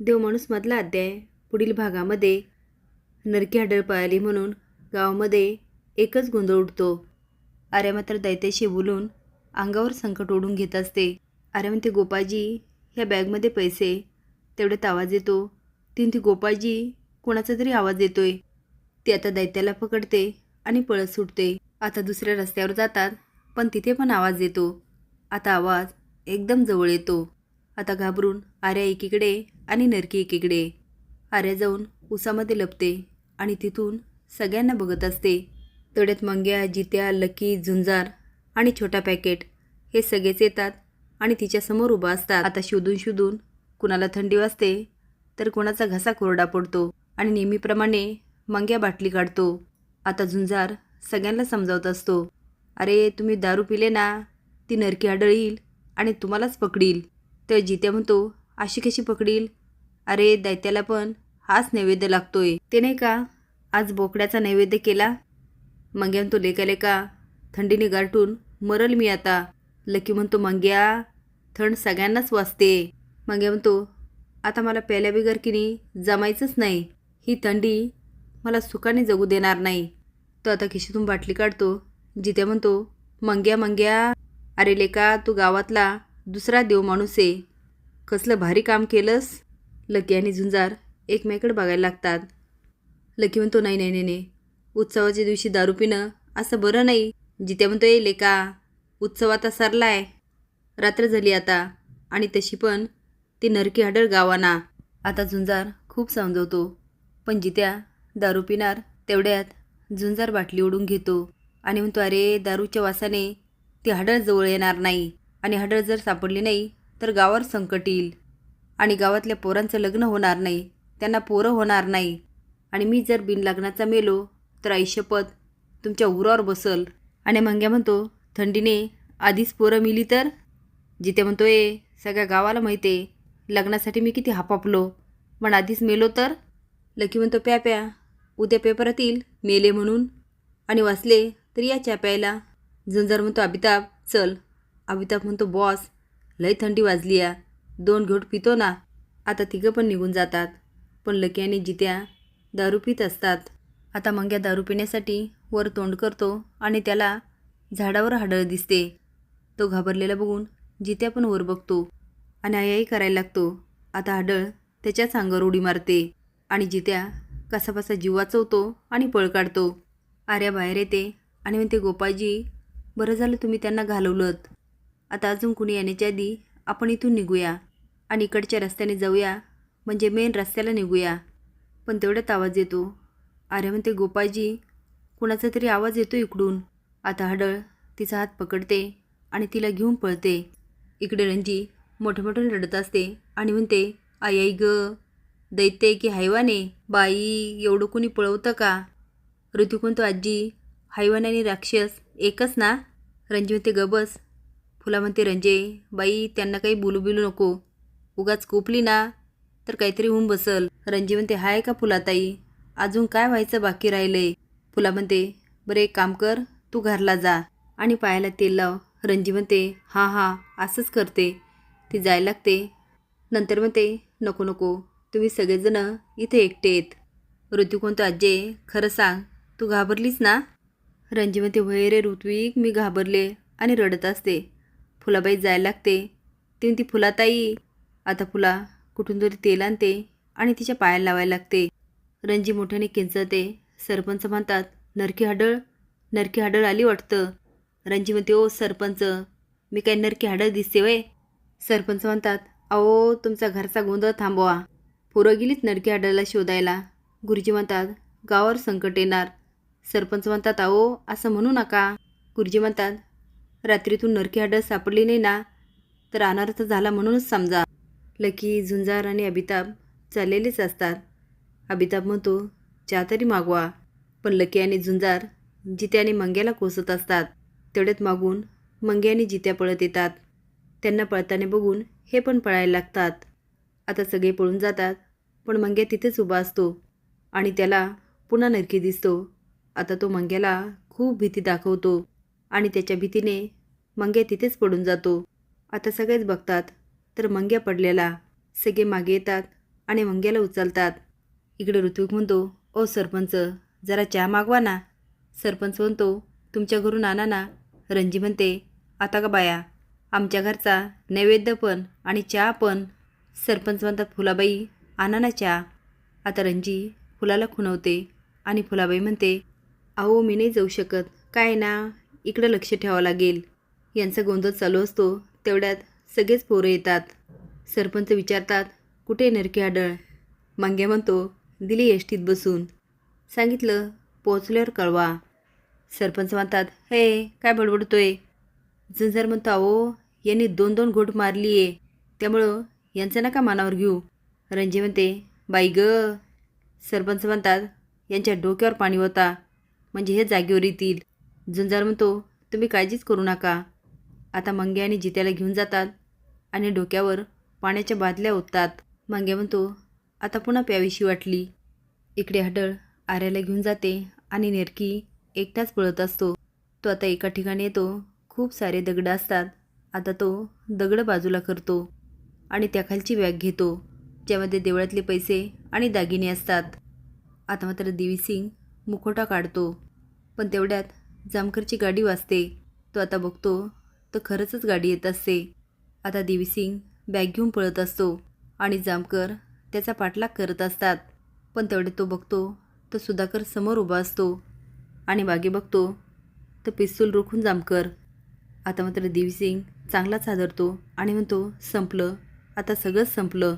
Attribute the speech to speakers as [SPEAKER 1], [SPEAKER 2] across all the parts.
[SPEAKER 1] देवमाणूसमधला अध्याय. पुढील भागामध्ये नरकी हाडळ पळाली म्हणून गावामध्ये एकच गोंधळ उठतो आर्या मात्र दैत्याशी बोलून अंगावर संकट ओढून घेत असते. आर्या म्हणते गोपाळजी ह्या बॅगमध्ये पैसे. तेवढ्यात आवाज येतो. तीन ती गोपाळजी कोणाचा तरी आवाज येतोय. ती आता दैत्याला पकडते आणि पळत सुटते. आता दुसऱ्या रस्त्यावर जातात पण तिथे पण आवाज येतो. आता आवाज एकदम जवळ येतो. आता घाबरून आर्या एकीकडे आणि नरकी एकीकडे. आर्या जाऊन उसामध्ये लपते आणि तिथून सगळ्यांना बघत असते. तेवढ्यात मंग्या जित्या लकी झुंजार आणि छोटा पॅकेट हे सगळेच येतात आणि तिच्यासमोर उभा असतात. आता शोधून शोधून कुणाला थंडी वाजते तर कोणाचा घसा कोरडा पडतो आणि नेहमीप्रमाणे मंग्या बाटली काढतो. आता झुंजार सगळ्यांना समजावत असतो. अरे तुम्ही दारू पिले ना ती नरकी आढळील आणि तुम्हालाच पकडील. तर जित्या म्हणतो अशी कशी पकडील? अरे दैत्याला पण. हाच नैवेद्य लागतोय. ते नाही का? आज बोकड्याचा नैवेद्य केला? मंग्या म्हणतो लेका लेका. थंडीने गारटून मरल मी आता. लकी म्हणतो मंग्या थंड सगळ्यांनाच वाजते. मंग्या म्हणतो आता मला प्याल्या बिगर की नाही? जमायचंच नाही. ही थंडी मला सुखाने जगू देणार नाही. तो आता खिशीतून बाटली काढतो. जित्या म्हणतो मंग्या मंग्या. अरे लेका तू गावातला. दुसरा देव माणूस आहे कसलं भारी काम केलंस? लकी आणि झुंजार एकमेकडे बघायला लागतात. लकी म्हणतो नाही नाही नाही उत्सवाच्या दिवशी दारू पिणं असं बरं नाही. जित्या म्हणतो ये लेका उत्सव आता सरलाय. रात्र झाली आता आणि तशी पण ती नरकी हाडळ गावाना. आता झुंजार खूप समजवतो. पण जित्या दारू पिणार तेवढ्यात झुंजार बाटली ओढून घेतो आणि म्हणतो अरे दारूच्या वासाने ती हाडळ जवळ येणार नाही. आणि हडळ जर सापडली नाही तर गावावर संकट येईल. आणि गावातल्या पोरांचं लग्न होणार नाही त्यांना पोरं होणार नाही. आणि मी जर बिनलग्नाचा मेलो तर आयुष्यपद तुमच्या उरावर बसल. आणि मंग्या म्हणतो थंडीने आधीच पोरं मिली तर? जिथे म्हणतो ए सगळ्या गावाला माहिती आहे लग्नासाठी मी किती हापापलो. पण आधीच मेलो तर? लकी म्हणतो प्या प्या उद्या पेपरात येईल मेले म्हणून. आणि वाचले तर या च्या प्यायला झुंजार म्हणतो अमिताभ चल. अमिताभ म्हणतो बॉस लय थंडी वाजली या. दोन घोट पितो ना. आता तिघं पण निघून जातात. पण लकी आणि जित्या दारू पित असतात. आता मंग्या दारू पिण्यासाठी वर तोंड करतो आणि त्याला झाडावर हाडळ दिसते. तो घाबरलेला बघून जित्या पण वर बघतो आणि आयाही करायला लागतो. आता हाडळ त्याच्याच अंगावर उडी मारते आणि जित्या कसाबसा जीव वाचवतो आणि पळ काढतो. आर्या बाहेर येते आणि म्हणते गोपाळजी बरं झालं तुम्ही त्यांना घालवलंत. आता अजून कुणी येण्याच्या आधी आपण इथून निघूया. आणि इकडच्या रस्त्याने जाऊया. म्हणजे मेन रस्त्याला निघूया. पण तेवढ्यात आवाज येतो. अरे म्हणते गोपाळजी कुणाचा तरी आवाज येतो इकडून. आता हडळ तिचा हात पकडते आणि तिला घेऊन पळते. इकडे रंजी मोठे रडत असते आणि म्हणते आई आई ग दैत्य की हैवाने बाई एवढं कोणी पळवतं का? ऋतू आजी हैवान आणि राक्षस एकच ना? रंजी म्हणते गबस फुला म्हणते रंजे बाई त्यांना काही बोलू बिलू नको. उगाच कोपली ना तर काहीतरी होऊन बसल. रंजे म्हणते हाय का फुलाताई? अजून काय व्हायचं बाकी राहिलंय? फुला म्हणते बरं एक काम कर तू घरला जा आणि पायाला तेल लाव. रंजी म्हणते हां हां असंच करते. ती जायला लागते. नंतर म्हणते नको नको तुम्ही सगळेजणं इथे एकटे आहेत ऋतू कोणतो आजे खरं सांग तू घाबरलीस ना? रंजी म्हणते वय रे ऋत्विक मी घाबरले आणि रडत असते. फुलाबाई जायला लागते. ती म्हणती फुलाताई आता फुला कुठून तरी तेल आणते आणि तिच्या पायाला लावायला लागते. रणजी मोठ्याने किंचते सरपंच म्हणतात नरकी हाडळ नरकी हाडळ आली वाटतं. रणजी म्हणते ओ सरपंच मी काय नरकी हाडळ दिसते वय. सरपंच म्हणतात अहो तुमचा घरचा गोंधळ थांबवा. पोरं गेलीत नरकी हाडळला शोधायला. गुरुजी म्हणतात गावावर संकट येणार. सरपंच म्हणतात अहो असं म्हणू नका. गुरुजी म्हणतात रात्रीतून नरकी हड्ड सापडली नाही ना तर अनर्थ झाला म्हणूनच समजा. लकी झुंजार आणि अमिताभ चाललेलेच असतात. अमिताभ म्हणतो चहा तरी मागवा. पण लकी आणि झुंजार जित्या आणि मंग्याला कोसत असतात. तेवढ्यात मागून मंग्या आणि जित्या पळत येतात. त्यांना पळताना बघून हे पण पळायला लागतात. आता सगळे पळून जातात पण मंग्या तिथेच उभा असतो आणि त्याला पुन्हा नरकी दिसतो. आता तो मंग्याला खूप भीती दाखवतो. आणि त्याच्या भीतीने मंग्या तिथेच पडून जातो. आता सगळेच बघतात तर मंग्या पडलेला. सगळे मागे येतात आणि मंग्याला उचलतात. इकडे ऋत्विक म्हणतो ओ सरपंच जरा चहा मागवा ना. सरपंच म्हणतो तुमच्या घरून आणा ना. रणजी म्हणते आता का बाया? आमच्या घरचा नैवेद्य पण आणि चहा पण. सरपंच म्हणतात फुलाबाई आणा ना चहा. आता रणजी फुलाला खुणवते आणि फुलाबाई म्हणते अहो मी नाही जाऊ शकत. काय ना? इकडं लक्ष ठेवावं लागेल. यांचा गोंधळ चालू असतो. तेवढ्यात सगळेच पोरं येतात. सरपंच विचारतात कुठे नरकी आडळ मांग्या म्हणतो दिली एसटीत बसून. सांगितलं पोचल्यावर कळवा. सरपंच म्हणतात हे काय बडबडतोय झंझर म्हणतो अहो यांनी दोन दोन घोट मारली आहे त्यामुळं यांचं नका मानावर घेऊ. रंजी म्हणते बाई ग. सरपंच म्हणतात यांच्या डोक्यावर पाणी होता. म्हणजे हे जागेवर येतील. झुंजार म्हणतो तुम्ही काळजीच करू नका. आता मंग्या आणि जित्याला घेऊन जातात आणि डोक्यावर पाण्याच्या बादल्या ओततात. मंग्या म्हणतो आता पुन्हा प्यावीशी वाटली. इकडे हडळ आर्याला घेऊन जाते आणि नेरकी एकटाच पळत असतो. तो आता एका ठिकाणी येतो. खूप सारे दगडं असतात. आता तो दगड बाजूला करतो आणि त्याखालची बॅग घेतो ज्यामध्ये देवळातले पैसे आणि दागिने असतात. आता मात्र देवी सिंग मुखोटा काढतो. पण तेवढ्यात जामकरची गाडी वाजते. तो आता बघतो तर खरंचच गाडी येत असते. आता देवीसिंग बॅग घेऊन पळत असतो आणि जामकर त्याचा पाठलाग करत असतात. पण तेवढे तो बघतो तर सुधाकर समोर उभा असतो आणि मागे बघतो तर पिस्तूल रोखून जामकर आता मात्र देवीसिंग चांगलाच हादरतो आणि म्हणतो संपलं. आता सगळंच संपलं.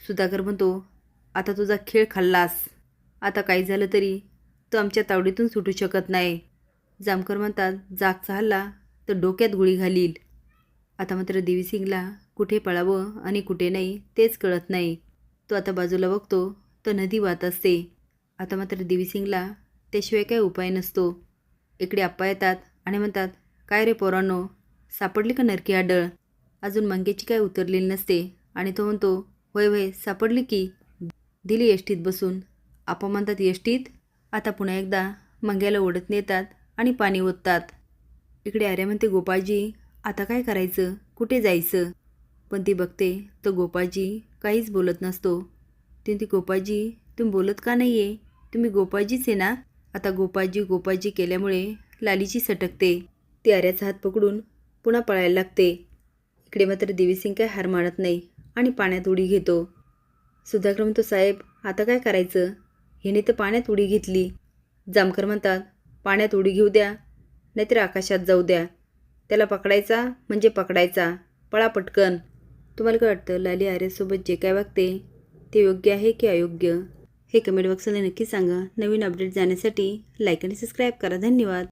[SPEAKER 1] सुधाकर म्हणतो आता तुझा खेळ खाल्लास. आता काही झालं तरी तो आमच्या तावडीतून सुटू शकत नाही. जामकर म्हणतात जागचा हल्ला तर डोक्यात गोळी घालील. आता मात्र देवीसिंगला कुठे पळावं आणि कुठे नाही तेच कळत नाही. तो आता बाजूला बघतो तर नदी वाहत असते. आता मात्र देवीसिंगला त्याशिवाय काही उपाय नसतो. इकडे आप्पा येतात आणि म्हणतात काय रे पोरांनो सापडली का नरकी आडळ? अजून मंगेची काय उतरलेली नसते. आणि तो म्हणतो होय होय सापडली की. दिली यष्टीत बसून. आपा म्हणतात एसटीत आता पुन्हा एकदा मंग्याला ओढत नेतात. आणि पाणी ओततात. इकडे आर्या म्हणते गोपाळजी आता काय करायचं? कुठे जायचं? पण ती बघते तर गोपाळजी काहीच बोलत नसतो. ती ती गोपाळजी तुम्ही बोलत का नाही आहे तुम्ही गोपाळजीच आहे ना? आता गोपाळजी गोपाळजी केल्यामुळे लालीची सटकते. ती आर्याचा हात पकडून पुन्हा पळायला लागते. इकडे मात्र देवीसिंग काय हार मानत नाही आणि पाण्यात उडी घेतो. सुधाकर म्हणतो साहेब आता काय करायचं? ह्याने तर पाण्यात उडी घेतली. जामकर म्हणतात पाण्यात उडी घेऊ द्या नाहीतर आकाशात जाऊ द्या. त्याला पकडायचा म्हणजे पकडायचा पळा पटकन. तुम्हाला काय वाटतं लाली आर्यासोबत जे काय वागते ते योग्य आहे की अयोग्य? हे कमेंट बॉक्समध्ये नक्की सांगा. नवीन अपडेट जाण्यासाठी लाईक आणि सबस्क्राईब करा. धन्यवाद.